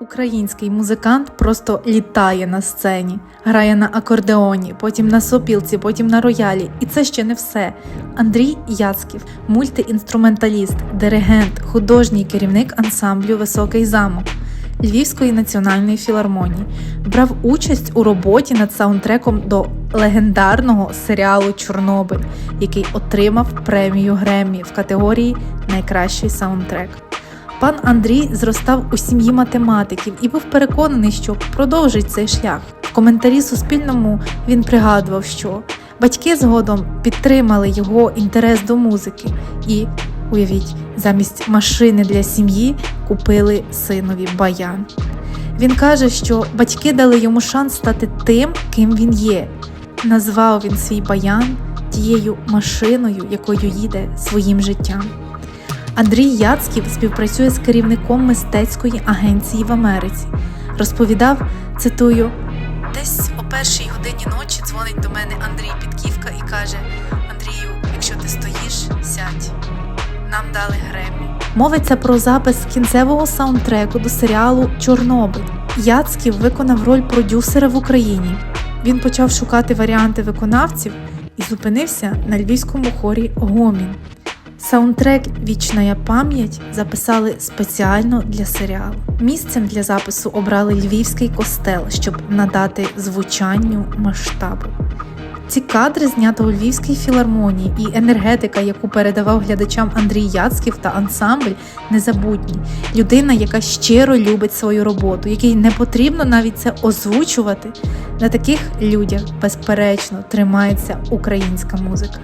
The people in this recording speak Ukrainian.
Український музикант просто літає на сцені, грає на акордеоні, потім на сопілці, потім на роялі. І це ще не все. Андрій Яцьків, мультиінструменталіст, диригент, художній керівник ансамблю Високий замок Львівської національної філармонії, брав участь у роботі над саундтреком до легендарного серіалу Чорнобиль, який отримав премію Греммі в категорії Найкращий саундтрек. Пан Андрій зростав у сім'ї математиків і був переконаний, що продовжить цей шлях. В коментарі Суспільному він пригадував, що батьки згодом підтримали його інтерес до музики і, уявіть, замість машини для сім'ї купили синові баян. Він каже, що батьки дали йому шанс стати тим, ким він є. Назвав він свій баян тією машиною, якою їде своїм життям. Андрій Яцьків співпрацює з керівником мистецької агенції в Америці. Розповідав, цитую: Десь о першій годині ночі дзвонить до мене Андрій Підківка і каже: Андрію, якщо ти стоїш, сядь. Нам дали Греммі. Мовиться про запис кінцевого саундтреку до серіалу Чорнобиль. Яцьків виконав роль продюсера в Україні. Він почав шукати варіанти виконавців і зупинився на львівському хорі Гомін. Саундтрек Вічна пам'ять записали спеціально для серіалу. Місцем для запису обрали львівський костел, щоб надати звучанню масштабу. Ці кадри знято у Львівській філармонії, і енергетика, яку передавав глядачам Андрій Яцьків та ансамбль, незабутні. Людина, яка щиро любить свою роботу, якій не потрібно навіть це озвучувати. На таких людях, безперечно, тримається українська музика.